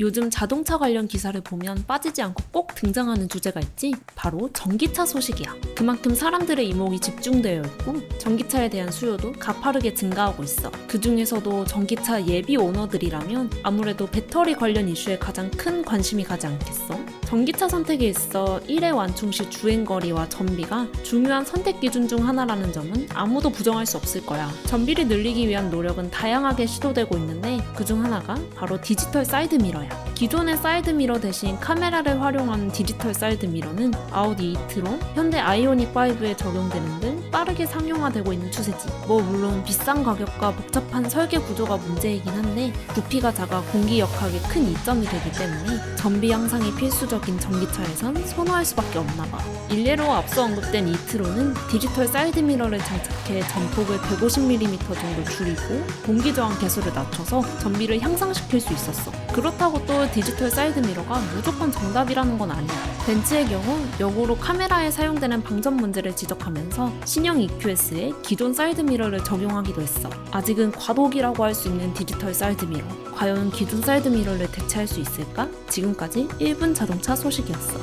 요즘 자동차 관련 기사를 보면 빠지지 않고 꼭 등장하는 주제가 있지? 바로 전기차 소식이야. 그만큼 사람들의 이목이 집중되어 있고 전기차에 대한 수요도 가파르게 증가하고 있어. 그 중에서도 전기차 예비 오너들이라면 아무래도 배터리 관련 이슈에 가장 큰 관심이 가지 않겠어? 전기차 선택에 있어 1회 완충 시 주행거리와 전비가 중요한 선택 기준 중 하나라는 점은 아무도 부정할 수 없을 거야. 전비를 늘리기 위한 노력은 다양하게 시도되고 있는데 그 중 하나가 바로 디지털 사이드 미러야. 기존의 사이드 미러 대신 카메라를 활용한 디지털 사이드 미러는 아우디 이트론, 현대 아이오닉 5에 적용되는 등 빠르게 상용화되고 있는 추세지. 뭐 물론 비싼 가격과 복잡한 설계 구조가 문제이긴 한데 부피가 작아 공기 역학에 큰 이점이 되기 때문에 전비 향상이 필수적인 전기차에선 선호할 수밖에 없나 봐. 일례로 앞서 언급된 이트론은 디지털 사이드 미러를 장착해 전폭을 150mm 정도 줄이고 공기 저항 개수를 낮춰서 전비를 향상시킬 수 있었어. 그렇다고 또 디지털 사이드 미러가 무조건 정답이라는 건 아니야. 벤츠의 경우 역으로 카메라에 사용되는 방전 문제를 지적하면서 신형 EQS에 기존 사이드 미러를 적용하기도 했어. 아직은 과도기라고 할 수 있는 디지털 사이드 미러. 과연 기존 사이드 미러를 대체할 수 있을까? 지금까지 1분 자동차 소식이었어.